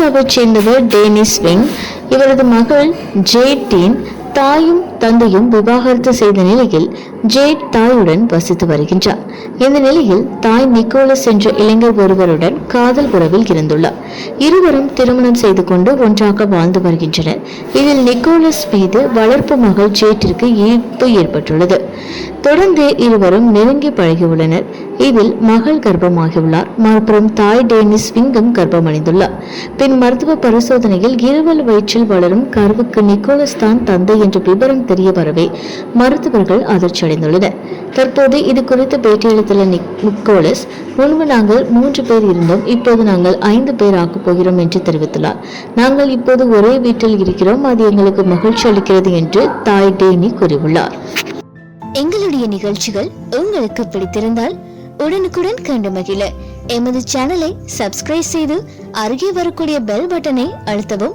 அமெரிக்காவைச் சேர்ந்தவர் Danish wing. இவரது மகள் ஜேட்டின் தாயும் தந்தையும் விவாகரத்து செய்த நிலையில் ஜேட் தாயுடன் வசித்து வருகின்றார். இந்த நிலையில் தாய் நிக்கோலஸ் என்ற இளைஞர் ஒருவருடன் காதல் உறவில் இருந்துள்ளார். இருவரும் திருமணம் செய்து கொண்டு ஒன்றாக வாழ்ந்து வருகின்றனர். இதில் நிக்கோலஸ் மீது வளர்ப்பு மகள் ஜேட்டிற்கு ஈர்ப்பு ஏற்பட்டுள்ளது. தொடர்ந்து இருவரும் நெருங்கி பழகியுள்ளனர். இதில் மகள் கர்ப்பமாகியுள்ளார். மறுபுறம் தாய் டேனிஸ் விங்கும் கர்ப்பமடைந்துள்ளார். பின் மருத்துவ பரிசோதனையில் இருவல் வயிற்றில் வளரும் கருவுக்கு நிக்கோலஸ் தான் தந்தை என்ற விவரம் தெரிய வரவே மருத்துவர்கள் அதிர்ச்சியடைந்துள்ளனர். தற்போது இது குறித்து பேட்டியளித்துள்ள நிக்கோலஸ் முன்பு நாங்கள் மூன்று பேர் இருந்தோம். இப்போது நாங்கள் ஐந்து பேர் ஆக்கப் போகிறோம் என்று தெரிவித்துள்ளார். நாங்கள் இப்போது ஒரே வீட்டில் இருக்கிறோம். அது எங்களுக்கு மகிழ்ச்சி அளிக்கிறது என்று தாய் டேனி கூறியுள்ளார். எங்களுடைய நிகழ்ச்சிகள் உங்களுக்கு பிடித்திருந்தால் உடனுக்குடன் கண்டு மகிழ. எமது சேனலை சப்ஸ்கிரைப் செய்து அருகே வரக்கூடிய பெல் பட்டனை அழுத்தவும்